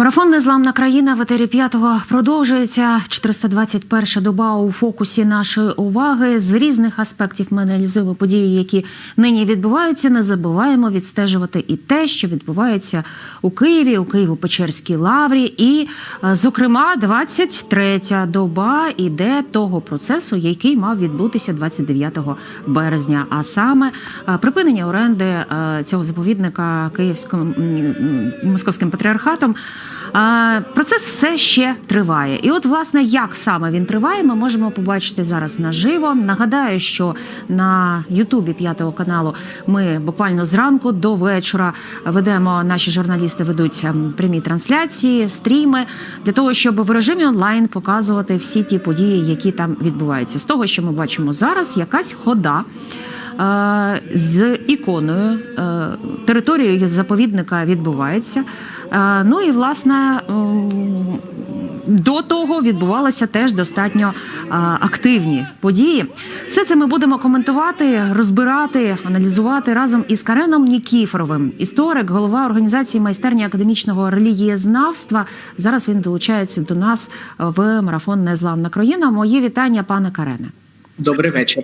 Марафон Незламна країна в етері п'ятого продовжується. 421 доба у фокусі нашої уваги. З різних аспектів ми аналізуємо події, які нині відбуваються. Не забуваємо відстежувати і те, що відбувається у Києві, у Києво-Печерській лаврі. І, е, зокрема, 23 доба іде того процесу, який мав відбутися 29 березня. А саме е, припинення оренди е, цього заповідника Київським московським патріархатом. Процес все ще триває. І от, власне, як саме він триває, ми можемо побачити зараз наживо. Нагадаю, що на Ютубі п'ятого каналу ми буквально зранку до вечора ведемо. Наші журналісти ведуть ем, прямі трансляції, стріми для того, щоб в режимі онлайн показувати всі ті події, які там відбуваються. З того, що ми бачимо зараз, якась хода. З іконою е, територією заповідника відбувається. Е, Ну і власне до того відбувалися теж достатньо е, активні події. Все це ми будемо коментувати, розбирати, аналізувати разом із Кареном Нікіфоровим, історик, голова організації майстерні академічного релігієзнавства. Зараз він долучається до нас в марафон Незламна країна. Мої вітання, пане Карене. Добрий вечір.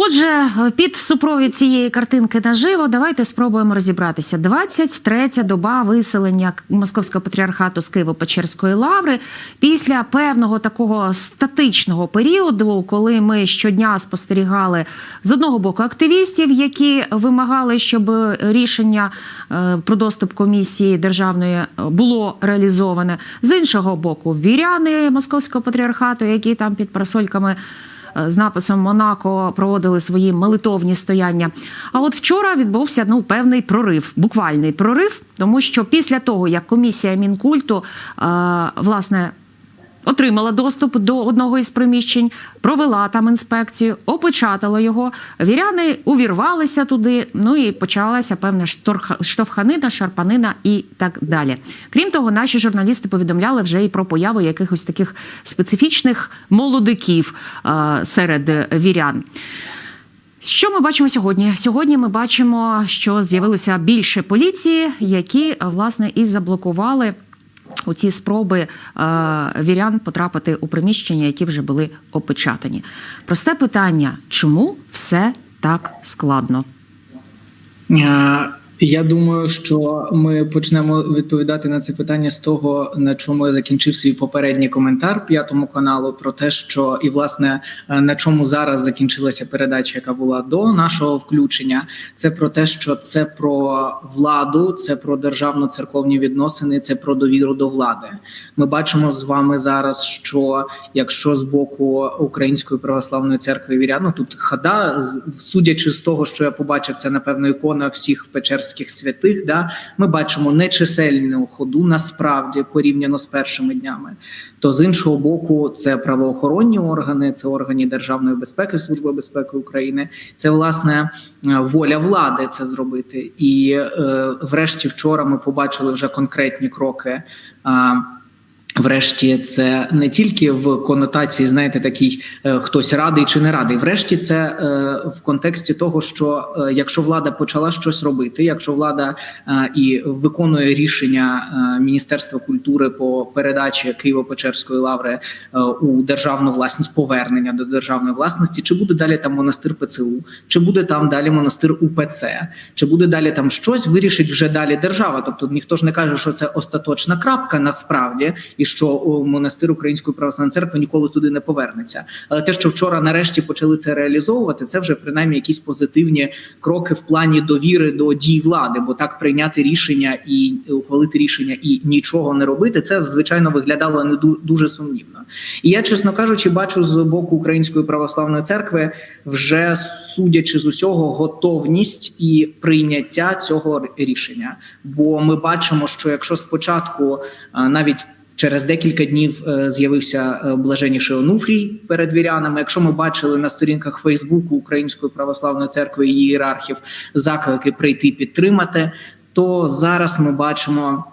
Отже, під супровід цієї картинки наживо давайте спробуємо розібратися. 23-я доба виселення московського патріархату з Києво-Печерської лаври після певного такого статичного періоду, коли ми щодня спостерігали з одного боку активістів, які вимагали, щоб рішення е, про доступ комісії державної було реалізоване, з іншого боку, віряни московського патріархату, які там під парасольками з написом Монако проводили свої молитовні стояння. А от вчора відбувся ну певний прорив, буквальний прорив, тому що після того, як комісія мінкульту е, власне. Отримала доступ до одного із приміщень, провела там інспекцію, опечатала його. Віряни увірвалися туди. Ну і почалася певна штовханина, шарпанина і так далі. Крім того, наші журналісти повідомляли вже і про появу якихось таких специфічних молодиків е, серед вірян. Що ми бачимо сьогодні? Сьогодні ми бачимо, що з'явилося більше поліції, які власне і заблокували у ці спроби е, вірян потрапити у приміщення, які вже були опечатані. Просте питання: чому все так складно? Я думаю, що ми почнемо відповідати на це питання з того, на чому я закінчив свій попередній коментар п'ятому каналу, про те, що і власне е, на чому зараз закінчилася передача, яка була до нашого включення. Це про те, що це про владу, це про державно-церковні відносини, це про довіру до влади. Ми бачимо з вами зараз, що якщо з боку Української православної церкви вірян, ну тут хада, судячи з того, що я побачив, це напевно ікона всіх печерських святих. Да, ми бачимо нечисельну ходу насправді порівняно з першими днями. То з іншого боку, це правоохоронні органи, це органи державної безпеки, служби безпеки України. Це власне е, воля влади це зробити. І е, врешті, вчора ми побачили вже конкретні кроки. А, Врешті, це не тільки в конотації, знаєте, такий е, хтось радий чи не радий. Врешті, це е, в контексті того, що е, якщо влада почала щось робити, якщо влада і виконує рішення Міністерства культури по передачі Києво-Печерської лаври у державну власність, повернення до державної власності, чи буде далі там монастир ПЦУ, чи буде там далі монастир УПЦ, чи буде далі там щось, вирішить вже далі держава. Тобто ніхто ж не каже, що це остаточна крапка насправді, і що монастир Української православної церкви ніколи туди не повернеться. Але те, що вчора нарешті почали це реалізовувати, це вже принаймні якісь позитивні кроки в плані довіри до дій влади, бо так прийняти рішення і ухвалити рішення і нічого не робити, це звичайно виглядало не дуже сумнівно. І я, чесно кажучи, бачу з боку Української православної церкви, вже судячи з усього, готовність і прийняття цього рішення. Бо ми бачимо, що якщо спочатку навіть Через декілька днів е, з'явився е, блаженніший Онуфрій перед вірянами. Якщо ми бачили на сторінках Фейсбуку Української православної церкви і ієрархів заклики прийти підтримати, то зараз ми бачимо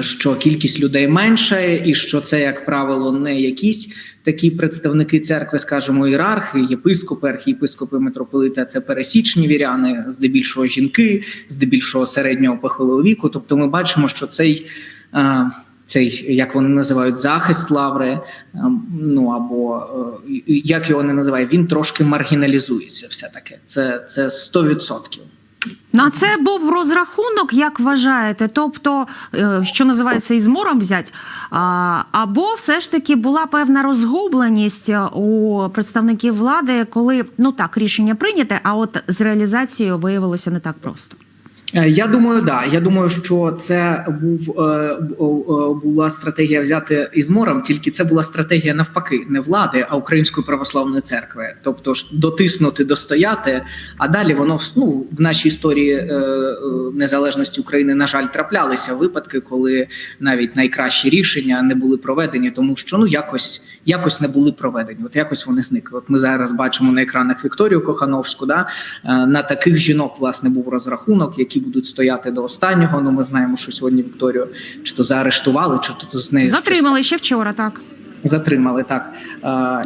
що кількість людей менше, і що це, як правило, не якісь такі представники церкви, скажімо, ієрархи, єпископи, архієпископи, митрополити, це пересічні віряни, здебільшого жінки, здебільшого середнього похилого віку. Тобто, ми бачимо, що цей е, цей, як вони називають, захист лаври, ем, ну або е, як його не називають, він трошки маргіналізується. Все таки, це, це 100%. На це був розрахунок, як вважаєте? Тобто, е, що називається, із мором взять, або все ж таки була певна розгубленість е, у представників влади, коли ну так рішення прийняте, а от з реалізацією виявилося не так просто. Е, Я думаю, да. Я думаю, що це був е, е, була стратегія взяти із морем, тільки це була стратегія навпаки, не влади, а Української православної церкви. Тобто ж дотиснути, достояти. А далі воно ну, в нашій історії незалежності України, на жаль, траплялися випадки, коли навіть найкращі рішення не були проведені, тому що ну якось якось не були проведені. От якось вони зникли. От ми зараз бачимо на екранах Вікторію Кохановську. Да на таких жінок власне був розрахунок, які будуть стояти до останнього. Ну ми знаємо, що сьогодні Вікторію чи то заарештували, чи то з нею щось Затримали ще вчора, так затримали. Так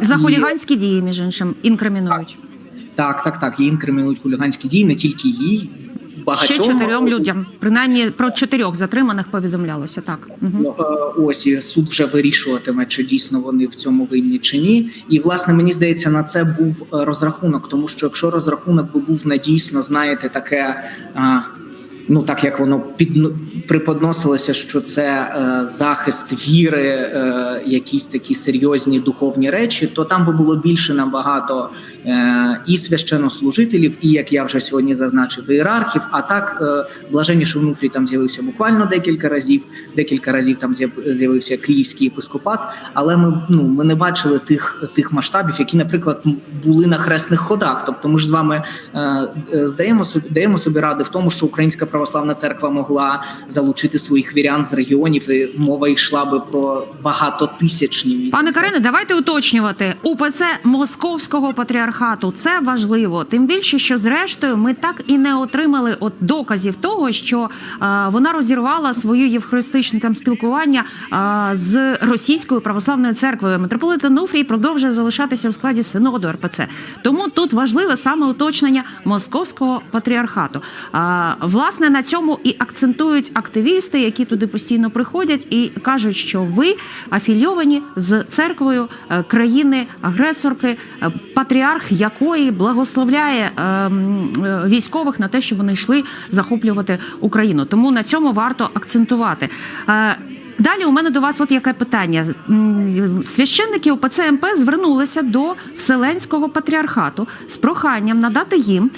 за і- хуліганські дії, між іншим, інкримінують так, так, так. Її інкримінують хуліганські дії, не тільки їй. Багатьом ще чотирьом людям. Принаймні про чотирьох затриманих повідомлялося. Так е, ось і суд вже вирішуватиме, чи дійсно вони в цьому винні чи ні. І власне мені здається, на це був е, розрахунок, тому що якщо розрахунок би був на дійсно, знаєте, таке. а, Ну, так як воно під приподносилося, що це е, захист віри, е, якісь такі серйозні духовні речі, то там би було більше набагато е, і священнослужителів, і як я вже сьогодні зазначив, ієрархів. А так е, блаженніший внутрі там з'явився буквально декілька разів. Декілька разів там з'яв- з'явився київський епископат. Але ми ну ми не бачили тих тих масштабів, які, наприклад, були на хресних ходах. Тобто, ми ж з вами е, е, здаємо собі даємо собі ради в тому, що Українська православна церква могла залучити своїх вірян з регіонів, і мова йшла би про багатотисячні Пане Карине, давайте уточнювати УПЦ Московського патріархату. Це важливо. Тим більше, що зрештою ми так і не отримали от доказів того, що е, вона розірвала своє євхаристичне там спілкування е, з російською православною церквою. Митрополит Онуфрій продовжує залишатися у складі синоду РПЦ. Тому тут важливе саме уточнення Московського патріархату. Е, власне на цьому і акцентують активісти, які туди постійно приходять і кажуть, що ви афільовані з церквою е, країни-агресорки, е, патріарх якої благословляє е, м, е, військових на те, щоб вони йшли захоплювати Україну. Тому на цьому варто акцентувати. Далі у мене до вас от яке питання. Священники УПЦ МП звернулися до Вселенського патріархату з проханням надати їм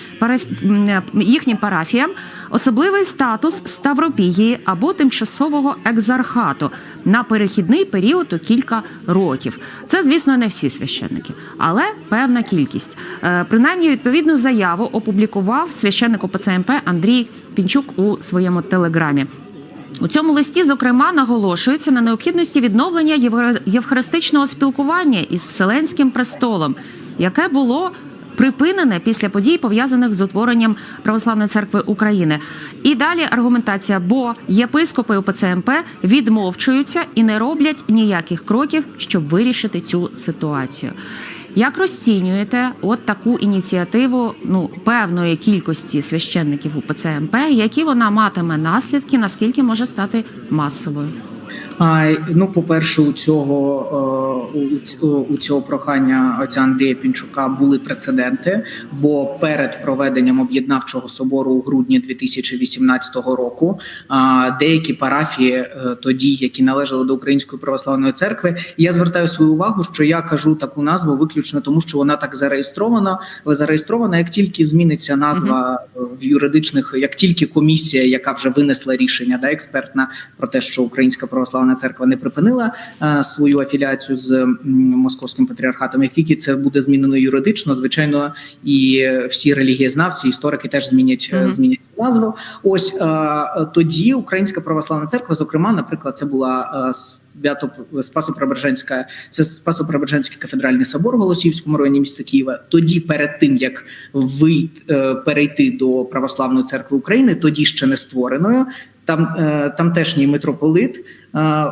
їхнім парафіям особливий статус Ставропігії або тимчасового екзархату на перехідний період у кілька років. Це, звісно, не всі священники, але певна кількість. Е, Принаймні, відповідну заяву опублікував священник УПЦ МП Андрій Пінчук у своєму телеграмі. У цьому листі, зокрема, наголошується на необхідності відновлення євхаристичного спілкування із Вселенським престолом, яке було припинене після подій, пов'язаних з утворенням Православної церкви України. І далі аргументація, бо єпископи УПЦ МП відмовчуються і не роблять ніяких кроків, щоб вирішити цю ситуацію. Як розцінюєте от таку ініціативу ну певної кількості священників УПЦ МП, які вона матиме наслідки, наскільки може стати масовою? А, ну, по-перше, у цього е, у, у цього прохання отця Андрія Пінчука були прецеденти. Бо перед проведенням об'єднавчого собору у грудні 2018 року деякі парафії е, тоді, які належали до Української православної церкви, я звертаю свою увагу, що я кажу таку назву виключно тому, що вона так зареєстрована. Зареєстрована, як тільки зміниться назва е, в юридичних, як тільки комісія, яка вже винесла рішення, да експертна про те, що Українська православна церква не припинила е, свою афіліацію з московським патріархатом. Як тільки це буде змінено юридично, звичайно, і всі релігієзнавці, історики теж змінять е, Мгм. змінять назву. Ось е, тоді Українська православна церква, зокрема, наприклад, це була Свято Спасо-Преображенська, це Спасо-Преображенський кафедральний собор в Голосіївському районі міста Києва. Тоді, перед тим як ви е, перейти до православної церкви України, тоді ще не створеною. Там е, тамтешній митрополит е,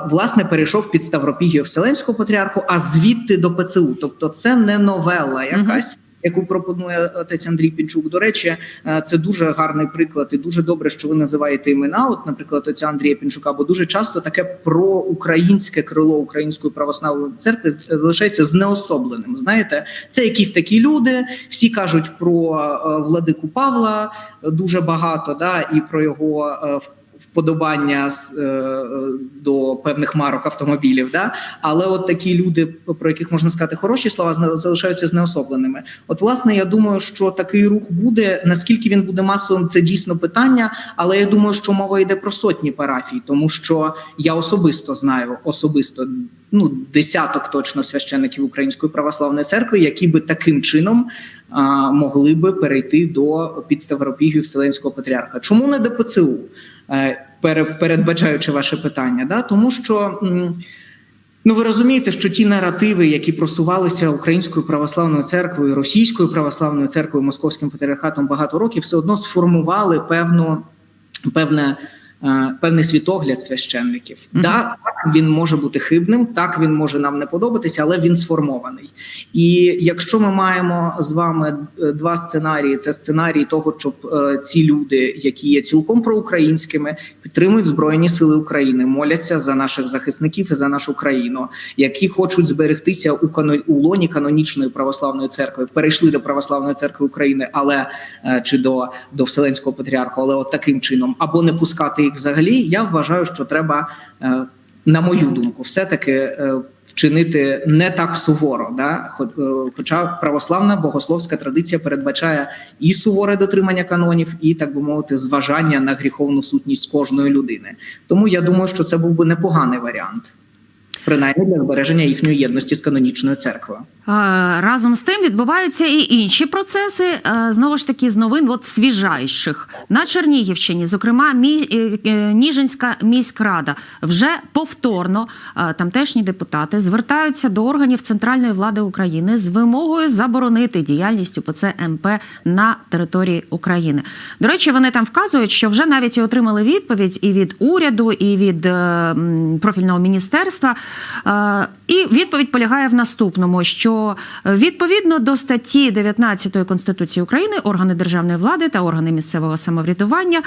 власне перейшов під Ставропігію Вселенського патріарху, а звідти до ПЦУ. Тобто, це не новела якась. яку пропонує отець Андрій Пінчук. До речі, е, це дуже гарний приклад, і дуже добре, що ви називаєте імена. От, наприклад, отця Андрія Пінчука, бо дуже часто таке проукраїнське крило Української православної церкви залишається знеособленим. Знаєте, це якісь такі люди. Всі кажуть про владику Павла дуже багато, да, і про його. Вподобання е, до певних марок автомобілів, да але от такі люди, про яких можна сказати хороші слова, залишаються знеособленими. От, власне, я думаю, що такий рух буде. Наскільки він буде масовим, це дійсно питання. Але я думаю, що мова йде про сотні парафій, тому що я особисто знаю особисто ну десяток точно священиків Української православної церкви, які би таким чином а, могли би перейти до під Ставропігію Вселенського патріарха. Чому не ДПЦУ? Е, пере- передбачаючи ваше питання, да тому що. Ну, ви розумієте, що ті наративи, які просувалися Українською православною церквою, Російською православною церквою, Московським патріархатом багато років, все одно сформували певну певне. Е, Певний світогляд священників. Мгм. Да, так він може бути хибним, так він може нам не подобатися, але він сформований. І якщо ми маємо з вами е, два сценарії: це сценарій того, щоб е, ці люди, які є цілком проукраїнськими, підтримують збройні сили України, моляться за наших захисників і за нашу країну, які хочуть зберегтися у кано... у лоні канонічної православної церкви, перейшли до православної церкви України, але е, чи до, до Вселенського патріарху, але от таким чином, або не пускати їх взагалі. Я вважаю, що треба. е, На мою думку, все таки вчинити не так суворо, да е, хоча православна богословська традиція передбачає і суворе дотримання канонів, і так би мовити, зважання на гріховну сутність кожної людини. Тому я думаю, що це був би непоганий варіант, принаймні для збереження їхньої єдності з канонічною церквою. Разом з тим відбуваються і інші процеси. е, Знову ж таки, з новин от свіжайших на Чернігівщині, зокрема, е, е, Ніжинська міськрада вже повторно тамтешні депутати звертаються до органів центральної влади України з вимогою заборонити діяльність УПЦ МП на території України. До речі, вони там вказують, що вже навіть отримали відповідь і від уряду, і від профільного міністерства. І відповідь полягає в наступному: що е, відповідно до статті 19 Конституції України органи державної влади та органи місцевого самоврядування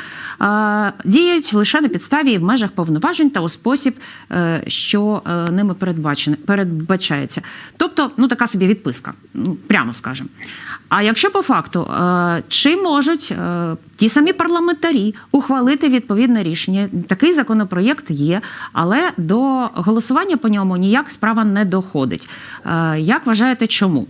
діють лише на підставі і в межах повноважень та у спосіб, е, що е, ними передбачається. Тобто, ну така собі відписка, ну прямо скажемо. А якщо по факту, чи можуть ті самі парламентарі ухвалити відповідне рішення? Такий законопроєкт є, але до голосування по ньому ніяк справа не доходить. Е, Як вважаєте, чому?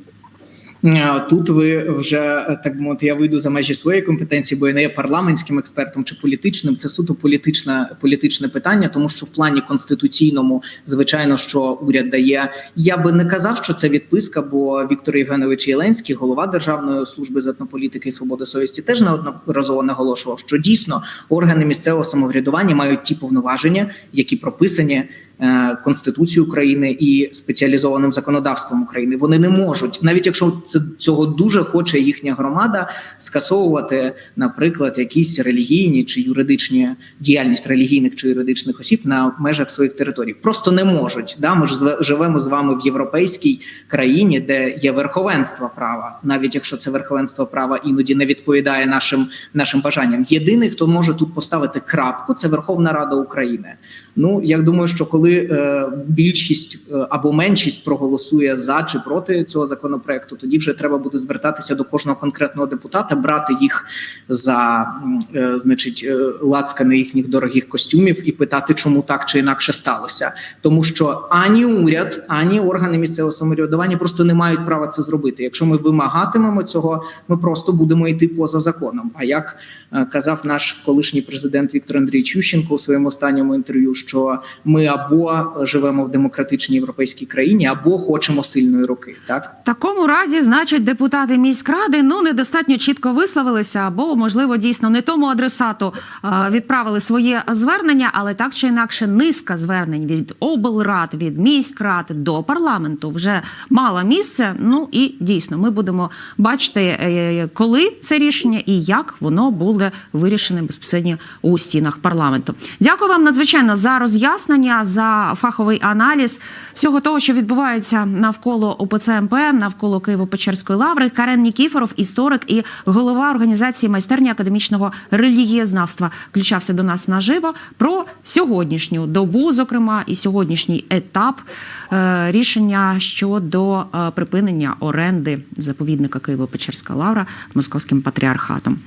Е, Тут ви вже е, так би мовити, я вийду за межі своєї компетенції, бо я не є парламентським експертом чи політичним. Це суто політичне політичне питання, тому що в плані конституційному, звичайно, що уряд дає. Я би не казав, що це відписка, бо Віктор Євгенович Єленський, голова Державної служби з етнополітики і свободи совісті, теж неодноразово наголошував, що дійсно органи місцевого самоврядування мають ті повноваження, які прописані Конституцією України і спеціалізованим законодавством України. Вони не можуть, навіть якщо це цього дуже хоче їхня громада, скасовувати, наприклад, якісь релігійні чи юридичні діяльність релігійних чи юридичних осіб на межах своїх територій. Просто не можуть. Да, ми ж живемо з вами в європейській країні, де є верховенство права, навіть якщо це верховенство права іноді не відповідає нашим нашим бажанням. Єдиний, хто може тут поставити крапку, це Верховна Рада України. Ну я думаю, що коли е, більшість е, або меншість проголосує за чи проти цього законопроекту, тоді вже треба буде звертатися до кожного конкретного депутата, брати їх за е, значить е, лацкани їхніх дорогих костюмів і питати, чому так чи інакше сталося, тому що ані уряд, ані органи місцевого самоврядування просто не мають права це зробити. Якщо ми вимагатимемо цього, ми просто будемо йти поза законом. А як е, казав наш колишній президент Віктор Андрійович Ющенко у своєму останньому інтерв'ю, що ми або живемо в демократичній європейській країні, або хочемо сильної руки. Так В такому разі, значить, депутати міськради ну недостатньо чітко висловилися, або можливо дійсно не тому адресату е, відправили своє звернення, але так чи інакше, низка звернень від облрад, від міськрад до парламенту вже мала місце. Ну і дійсно, ми будемо бачити, е, коли це рішення і як воно буде вирішене безпосередньо у стінах парламенту. Дякую вам надзвичайно за роз'яснення, за за фаховий аналіз всього того, що відбувається навколо ОПЦ МП, навколо Києво-Печерської лаври. Карен Нікіфоров, історик і голова організації майстерні академічного релігієзнавства, включався до нас наживо про сьогоднішню добу, зокрема, і сьогоднішній етап е, рішення щодо е, припинення оренди заповідника Києво-Печерська лавра московським патріархатом.